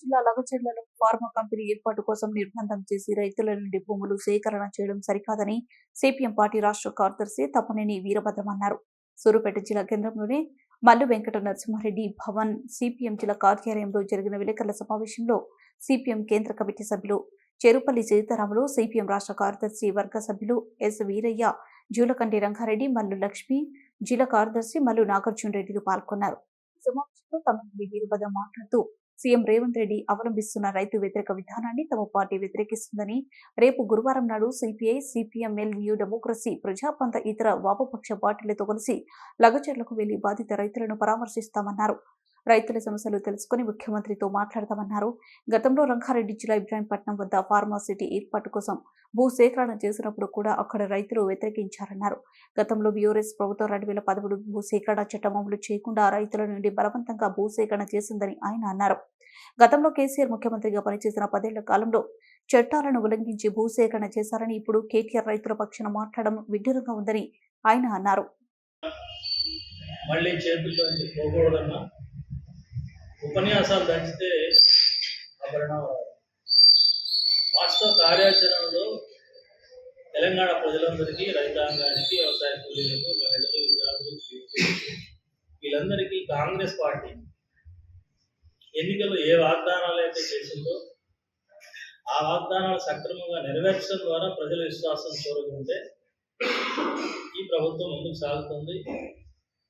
జిల్లా లగచర్లలో pharma company ఏర్పాటు కోసం నిర్బంధం చేసి రైతుల నుండి భూములు సేకరణ చేయడం సరికాదని సిపిఎం పార్టీ రాష్ట్ర కార్యదర్శి తప్పనేని వీరభద్రం అన్నారు. సూరుపేట జిల్లా కేంద్రంలోని మల్లు వెంకట నరసింహారెడ్డి భవన్ సిపిఎం జిల్లా కార్యాలయంలో జరిగిన విలేకరుల సమావేశంలో సిపిఎం కేంద్ర కమిటీ సభ్యులు చెరుపల్లి సీతారాములు సిపిఎం రాష్ట్ర కార్యదర్శి వర్గ సభ్యులు ఎస్ వీరయ్య జూలకంటి రంగారెడ్డి మల్లు లక్ష్మి జిల్లా కార్యదర్శి మల్లు నాగార్జున రెడ్డిలు పాల్గొన్నారు సమావేశంలో తమ్మినేని వీరభద్ర మాట్లాడుతూ సీఎం రేవంత్ రెడ్డి అవలంబిస్తున్న రైతు వ్యతిరేక విధానాన్ని తమ పార్టీ వ్యతిరేకిస్తుందని రేపు గురువారం నాడు CPI CPM new democracy Prajapantha ఇతర వామపక్ష పార్టీలతో కలిసి లగచర్లకు వెళ్ళి బాధిత రైతులను పరామర్శిస్తామన్నారు. రైతుల సమస్యలు తెలుసుకుని ముఖ్యమంత్రితో మాట్లాడతామన్నారు గతంలో రంగారెడ్డి జిల్లా ఇబ్రాహీంపట్నం వద్ద ఫార్మాసిటీ ఏర్పాటు కోసం భూ సేకరణ చేసినప్పుడు కూడా అక్కడ రైతులు వ్యతిరేకించారన్నారు. గతంలో బీఆర్ఎస్ ప్రభుత్వం రెండు వేల పదమూడు భూ సేకరణ చట్టం అమలు చేయకుండా రైతుల నుండి బలవంతంగా భూ సేకరణ చేసిందని ఆయన అన్నారు. గతంలో కేసీఆర్ ముఖ్యమంత్రిగా పనిచేసిన పదేళ్ళ కాలంలో చట్టాలను ఉల్లంఘించి భూసేకరణ చేశారని ఇప్పుడు కేటీఆర్ రైతుల పక్షాన మాట్లాడడం విడ్డూరంగా ఉందని ఆయన అన్నారు. మళ్ళీ చేతుల్లోంచి పోకూడదన్నా ఉపన్యాసాలు దంచితే ఆ పరిణామం వాస్తవ కార్యాచరణలో తెలంగాణ ప్రజలందరికీ రైతాంగానికి వ్యవసాయ కూలీలకు మహిళలు విద్యార్థులు వీళ్ళందరికీ కాంగ్రెస్ పార్టీ ఎన్నికలు ఏ వాగ్దానాలు అయితే చేసిందో ఆ వాగ్దానాలు సక్రమంగా నెరవేర్చడం ద్వారా ప్రజల విశ్వాసం చూరగొంటే ఈ ప్రభుత్వం ముందుకు సాగుతుంది.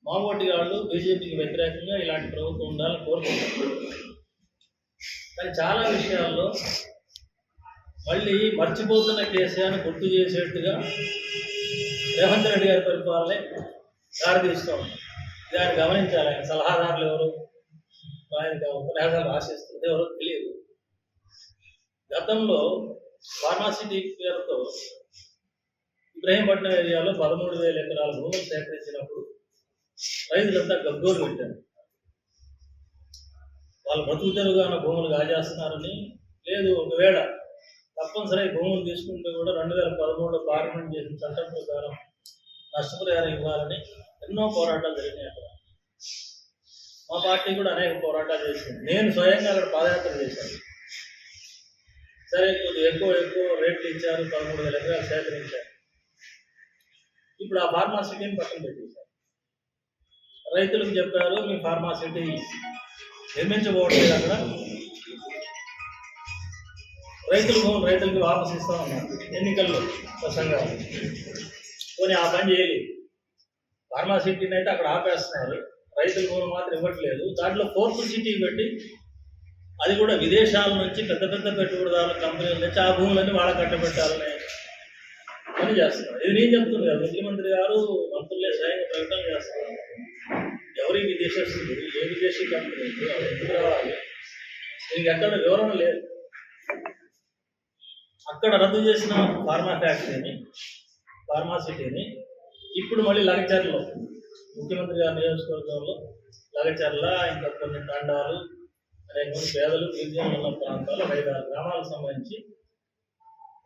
మామూటి వాళ్ళు బీజేపీకి వ్యతిరేకంగా ఇలాంటి ప్రభుత్వం ఉండాలని కోరుకుంటారు. కానీ చాలా విషయాల్లో మళ్ళీ మర్చిపోతున్న కేసీఆర్ని గుర్తు చేసేట్టుగా రేవంత్ రెడ్డి గారి పరిపాలనే దారితీస్తూ దాన్ని గమనించాలి. ఆయన సలహాదారులు ఎవరు? ఆయన ఉపన్యాసాలు ఆశిస్తుంది ఎవరో తెలియదు. గతంలో ఫార్మాసిటీ పేరుతో ఇబ్రహీంపట్నం ఏరియాలో పదమూడు వేల ఎకరాల భూములు సేకరించినప్పుడు రైతులంతా గగ్గోలు పెట్టారు. వాళ్ళు బతుకు తెరుగాన భూములు కాజేస్తున్నారని లేదు ఒకవేళ తప్పనిసరి భూములు తీసుకుంటే కూడా రెండు వేల పదమూడు పార్లమెంట్ చేసిన చట్టం ప్రకారం నష్టపరిహారం ఇవ్వాలని ఎన్నో పోరాటాలు జరిగినాయి అక్కడ. మా పార్టీ కూడా అనేక పోరాటాలు చేసింది. నేను స్వయంగా అక్కడ పాదయాత్ర చేశాను. సరే కొద్దిగా ఎక్కువ ఎక్కువ రేట్లు ఇచ్చారు పదమూడు వేల ఎకరాలు సేకరించారు. ఇప్పుడు ఆ ఫార్మాసిటీని పక్కన పెట్టేశారు. రైతులకు చెప్పారు మీ ఫార్మాసిటీ నిర్మించబోవట్లేదు అక్కడ. రైతులు భూములు రైతులకు వాపసు ఇస్తా ఉన్నారు ఎన్నికల్లో ప్రసంగాలు. పోనీ ఆ పని చేయలేదు. ఫార్మాసిటీని అయితే అక్కడ ఆపేస్తున్నారు. రైతుల భూములు మాత్రం ఇవ్వట్లేదు. దాంట్లో ఫోర్త్ సిటీ పెట్టి అది కూడా విదేశాల నుంచి పెద్ద పెద్ద పెట్టుబడిదారుల కంపెనీల నుంచి ఆ భూములన్నీ వాళ్ళ కట్టబెట్టాలని ప్రకటన చేస్తున్నారు. ఇది నేను చెప్తున్నా ముఖ్యమంత్రి గారు మంత్రులే స్వయంగా ప్రకటన చేస్తున్నారు. ఎవరి విదేశస్తులు ఏ విదేశీ కంపెనీ రావాలి? దీనికి ఎక్కడ వివరణ లేదు. అక్కడ రద్దు చేసిన ఫార్మా ఫ్యాక్టరీని ఫార్మాసిటీని ఇప్పుడు మళ్ళీ లగచర్లో ముఖ్యమంత్రి గారి నియోజకవర్గంలో లగచర్ల ఇంకా కొన్ని తండాలు అనేక మంది పేదలు గిరిజనులు ఉన్న ప్రాంతాలు ఐదారు ఐదు ఆరు గ్రామాలకు సంబంధించి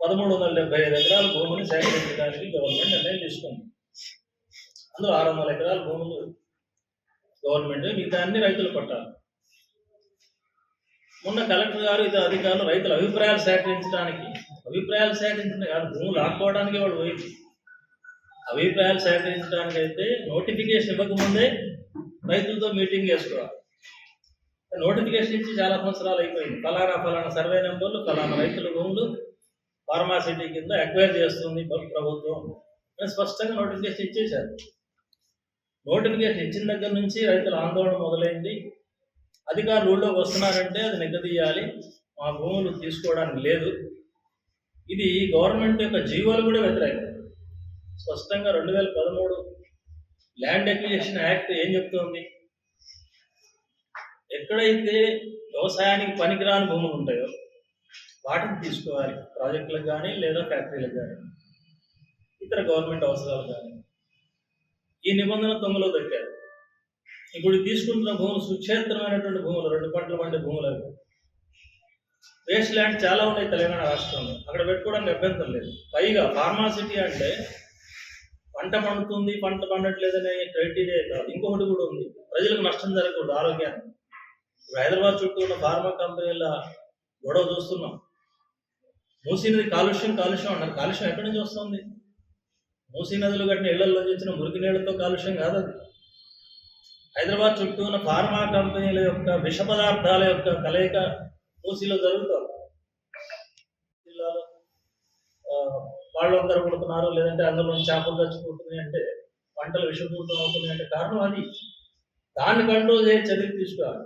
పదమూడు వందల డెబ్బై ఐదు ఎకరాల భూమిని సేకరించడానికి గవర్నమెంట్ నిర్ణయం తీసుకుంది. అందులో ఆరు వందల ఎకరాల భూములు గవర్నమెంట్ మిగతా అన్ని రైతులు పట్టాలి మొన్న కలెక్టర్ గారు ఇతర అధికారులు రైతుల అభిప్రాయాలు సేకరించడానికి అభిప్రాయాలు సేకరించిన కాదు భూములు ఆడుకోవడానికి వాళ్ళు పోయింది. అభిప్రాయాలు సేకరించడానికి అయితే నోటిఫికేషన్ ఇవ్వకముందే రైతులతో మీటింగ్ చేసుకోవాలి. నోటిఫికేషన్ ఇచ్చి చాలా సంవత్సరాలు అయిపోయింది. ఫలానా ఫలానా సర్వే నెంబర్లు ఫలానా రైతుల భూములు ఫార్మాసిటీ కింద ఎక్వైర్ చేస్తుంది ప్రభుత్వం అని స్పష్టంగా నోటిఫికేషన్ ఇచ్చేశారు. నోటిఫికేషన్ ఇచ్చిన దగ్గర నుంచి రైతుల ఆందోళన మొదలైంది. అధికారులు ఊళ్ళోకి వస్తున్నారంటే అది నిగ్గదీయాలి. మా భూములు తీసుకోవడానికి లేదు. ఇది గవర్నమెంట్ యొక్క జీవోలు కూడా వ్యతిరేకం. స్పష్టంగా రెండు వేల పదమూడు ల్యాండ్ ఎక్విజిషన్ యాక్ట్ ఏం చెప్తుంది? ఎక్కడైతే వ్యవసాయానికి పనికిరాని భూములు ఉంటాయో వాటిని తీసుకోవాలి. ప్రాజెక్టులకు కానీ లేదా ఫ్యాక్టరీలకు కానీ ఇతర గవర్నమెంట్ అవసరాలు కానీ ఈ నిబంధన తొమ్మిదిలో పెట్టారు ఇప్పుడు తీసుకుంటున్న భూములు సుక్షేత్రమైనటువంటి భూములు రెండు పంటలు పండే భూములు అవి. వేస్ట్ ల్యాండ్ చాలా ఉన్నాయి తెలంగాణ రాష్ట్రంలో. అక్కడ పెట్టుకోవడానికి అభ్యంతరం లేదు. పైగా ఫార్మాసిటీ అంటే పంట పండుతుంది పంట పండట్లేదనే క్రైటీరియా కాదు. ఇంకొకటి కూడా ఉంది. ప్రజలకు నష్టం జరగకూడదు ఆరోగ్యాన్ని హైదరాబాద్ చుట్టూ ఉన్న ఫార్మా కంపెనీల గొడవ చూస్తున్నాం. మూసీ నది కాలుష్యం కాలుష్యం అన్నారు. కాలుష్యం ఎక్కడి నుంచి వస్తుంది? మూసీ నదులు కట్టిన ఇళ్ళలో చేసిన మురికి నీళ్ళతో కాలుష్యం కాదు అది. హైదరాబాద్ చుట్టూ ఉన్న ఫార్మా కంపెనీల యొక్క విష పదార్థాల యొక్క కలయిక మూసీలో జరుగుతుంది. జిల్లాలో వాళ్ళు అందరూ కొడుతున్నారు లేదంటే అందులో చేపలు చచ్చిపోతున్నాయి అంటే పంటలు విషపూరితం అవుతున్నాయి అంటే కారణం అది. దాన్ని కంట్రోల్ చేసే చర్యలు తీసుకోవాలి.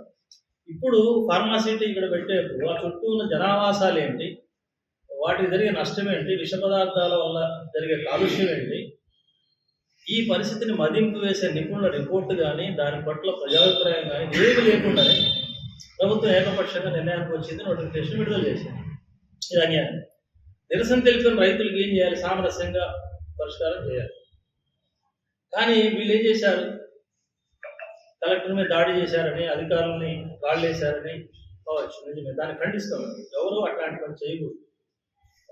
ఇప్పుడు ఫార్మాసిటీ ఇక్కడ పెట్టేప్పుడు ఆ చుట్టూ ఉన్న జనావాసాలు ఏంటి? వాటికి జరిగే నష్టం ఏంటి? విష పదార్థాల వల్ల జరిగే కాలుష్యం ఏంటి? ఈ పరిస్థితిని మదింపు వేసే నిపుణుల రిపోర్ట్ కానీ దాని పట్ల ప్రజాభిప్రాయం కానీ ఏమి లేకుండానే ప్రభుత్వం ఏకపక్షంగా నిర్ణయానికి వచ్చింది నోటిఫికేషన్ విడుదల చేసింది. ఇది అన్యాయం. నిరసన తెలిపిన రైతులకు ఏం చేయాలి? సామరస్యంగా పరిష్కారం చేయాలి. కానీ వీళ్ళు ఏం చేశారు? కలెక్టర్ మీద దాడి చేశారని అధికారులని కాళ్ళేశారని కావచ్చు నిజమే. దాన్ని ఖండిస్తాం. ఎవరు అట్లాంటి పని చేయకూడదు.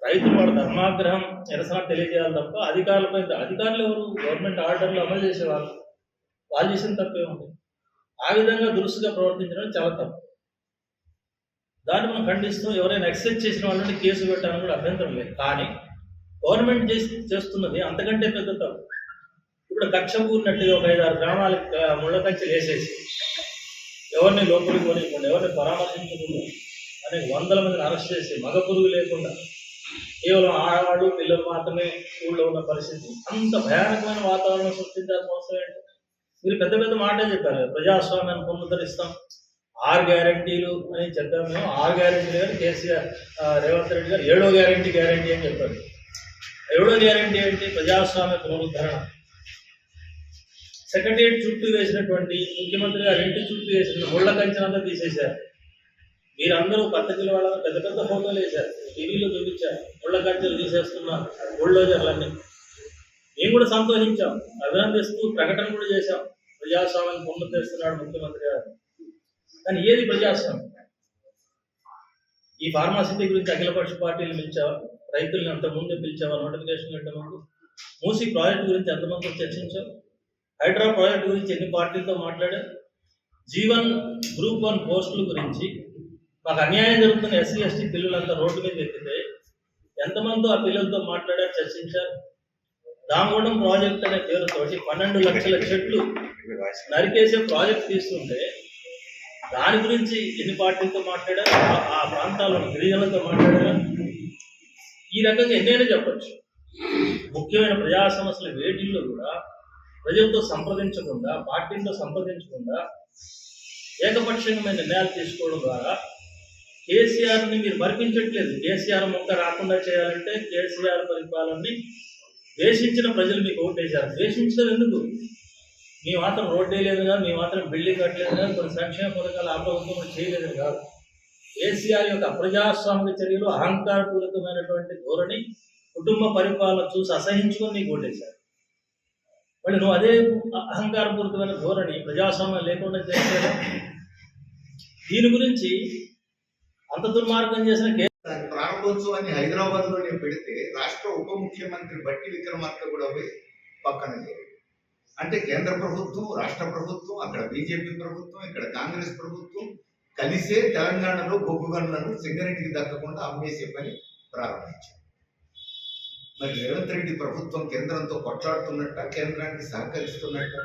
రైతులు వాళ్ళ ధర్మాగ్రహం నిరసన తెలియజేయాలి తప్ప అధికారులపై అధికారులు ఎవరు? గవర్నమెంట్ ఆర్డర్లు అమలు చేసేవాళ్ళు వాళ్ళు. చేసిన తప్పే ఉంది ఆ విధంగా దురుసుగా ప్రవర్తించడం చాలా తప్పు. దాన్ని మనం ఖండిస్తూ ఎవరైనా ఎక్సైజ్ చేసిన వాళ్ళని కేసు పెట్టాలని కూడా అభ్యంతరం లేదు. కానీ గవర్నమెంట్ చేసి చేస్తున్నది అంతకంటే పెద్ద తప్పు. ఇప్పుడు కక్ష కూడినట్టుగా ఒక ఐదారు గ్రామాలకు ముళ్ళ కక్షలు వేసేసి ఎవరిని లోపలికి పోనీయకుండా ఎవరిని పరామర్శించకుండా అనేక వందల మందిని అరెస్ట్ చేసి మగ పురుగు లేకుండా కేవలం ఆడవాళ్ళు పిల్లలు మాత్రమే ఊళ్ళో ఉన్న పరిస్థితి. అంత భయానకమైన వాతావరణం సృష్టించాల్సిన అవసరం ఏంటి? మీరు పెద్ద పెద్ద మాటే చెప్పారు. ప్రజాస్వామ్యాన్ని పునరుద్ధరిస్తాం. ఆరు గ్యారంటీలు అని చెప్పాము మేము. ఆరు గ్యారంటీలు కానీ కేసీఆర్ రేవంత్ రెడ్డి గారు ఏడో గ్యారంటీ గ్యారంటీ అని చెప్పారు. ఏడో గ్యారంటీ ఏంటి? ప్రజాస్వామ్య పునరుద్ధరణ. సెక్రటరియట్ చుట్టూ వేసినటువంటి ముఖ్యమంత్రి గారు ఇంటి చుట్టూ వేసిన ముళ్ళ కంచెనంతా తీసేశారు. మీరందరూ పద్ధతిలో వాళ్ళ పెద్ద పెద్ద ఫోటోలు వేశారు. టీవీలో చూపించారు. ఒళ్ళ కంచెలు తీసేస్తున్నారు. బుల్డోజర్లన్నీ. మేము కూడా సంతోషించాం. అభినందిస్తూ ప్రకటన కూడా చేశాం. ప్రజాస్వామ్యం తెస్తున్నాడు ముఖ్యమంత్రి గారు. కానీ ఏది ప్రజాస్వామ్యం? ఈ ఫార్మాసిటీ గురించి అఖిలపక్ష పార్టీలు పిలిచావా? రైతులను అంతకుముందే పిలిచావా? నోటిఫికేషన్ పెట్టమంటూ మూసీ ప్రాజెక్ట్ గురించి ఎంతమంది చర్చించావు హైడ్రా ప్రాజెక్ట్ గురించి ఎన్ని పార్టీలతో మాట్లాడారు? జీవన్ గ్రూప్ వన్ పోస్టుల గురించి మాకు అన్యాయం జరుగుతున్న ఎస్సీ ఎస్టీ పిల్లలంతా రోడ్డు మీద ఎక్కితే ఎంతమందితో ఆ పిల్లలతో మాట్లాడారు చర్చించారు. దామోడం ప్రాజెక్ట్ అనే పేరుతోటి పన్నెండు లక్షల చెట్లు నరికేసే ప్రాజెక్ట్ తీస్తుంటే దాని గురించి ఎన్ని పార్టీలతో మాట్లాడారు? ఆ- ప్రాంతాల్లో గిరిజనులతో మాట్లాడారు? ఈ రకంగా ఎన్నైనా చెప్పొచ్చు. ముఖ్యమైన ప్రజా సమస్యల వేటిల్లో కూడా ప్రజలతో సంప్రదించకుండా పార్టీలతో సంప్రదించకుండా ఏకపక్షంగా నిర్ణయాలు తీసుకోవడం ద్వారా కేసీఆర్ని మీరు మరిపించట్లేదు. కేసీఆర్ మొక్క రాకుండా చేయాలంటే కేసీఆర్ పరిపాలనని ద్వేషించిన ప్రజలు మీకు ఓటేశారు ద్వేషించడం ఎందుకు? మీ మాత్రం రోడ్డు వేయలేదు కాదు మీ మాత్రం బిల్డింగ్ కట్టలేదు కాదు కొన్ని సంక్షేమ పథకాలు ఆ చేయలేదు కాదు. కేసీఆర్ యొక్క ప్రజాస్వామిక చర్యలు అహంకారపూరితమైనటువంటి ధోరణి కుటుంబ పరిపాలన చూసి అసహించుకొని నీకు ఓటేశారు మళ్ళీ నువ్వు అదే అహంకారపూరితమైన ధోరణి ప్రజాస్వామ్యం లేకుండా చేసేదా దీని గురించి అంత దుర్మార్గం చేసిన ప్రారంభోత్సవాన్ని హైదరాబాద్లోనే పెడితే రాష్ట్ర ఉప ముఖ్యమంత్రి బట్టి విక్రమార్క కూడా పోయి పక్కన అంటే కేంద్ర ప్రభుత్వం రాష్ట్ర ప్రభుత్వం అక్కడ బీజేపీ ప్రభుత్వం ఇక్కడ కాంగ్రెస్ ప్రభుత్వం కలిసే తెలంగాణలో బొగ్గు గనులను సింగరెడ్డికి దక్కకుండా అమ్మేసే పని ప్రారంభించారు. మరి రేవంత్ రెడ్డి ప్రభుత్వం కేంద్రంతో కొట్లాడుతున్నట్ట కేంద్రానికి సహకరిస్తున్నట్ట?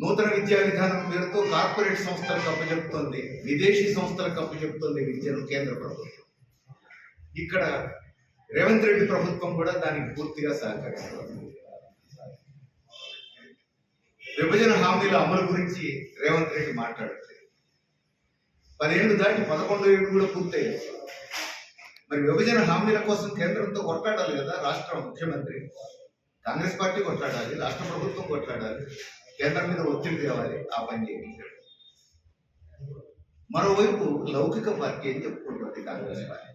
నూతన విద్యా విధానం పేరుతో కార్పొరేట్ సంస్థలకు అప్పచెప్తుంది విదేశీ సంస్థలకు అప్పచెప్తుంది విద్యను కేంద్ర ప్రభుత్వం. ఇక్కడ రేవంత్ రెడ్డి ప్రభుత్వం కూడా దానికి పూర్తిగా సహకరిస్తుంది. విభజన హామీల అమలు గురించి రేవంత్ రెడ్డి మాట్లాడుతుంది పదేళ్ళు దాటి పదకొండు ఏళ్ళు కూడా పూర్తయ్యాయి. మరి విభజన హామీల కోసం కేంద్రంతో కొట్లాడాలి కదా రాష్ట్ర ముఖ్యమంత్రి. కాంగ్రెస్ పార్టీ కొట్లాడాలి రాష్ట్ర ప్రభుత్వం కొట్లాడాలి. కేంద్రం మీద ఒత్తిడి తేవాలి. ఆ పని చేయండి మరోవైపు లౌకిక పార్టీ అని చెప్పుకుంటుంది కాంగ్రెస్ పార్టీ.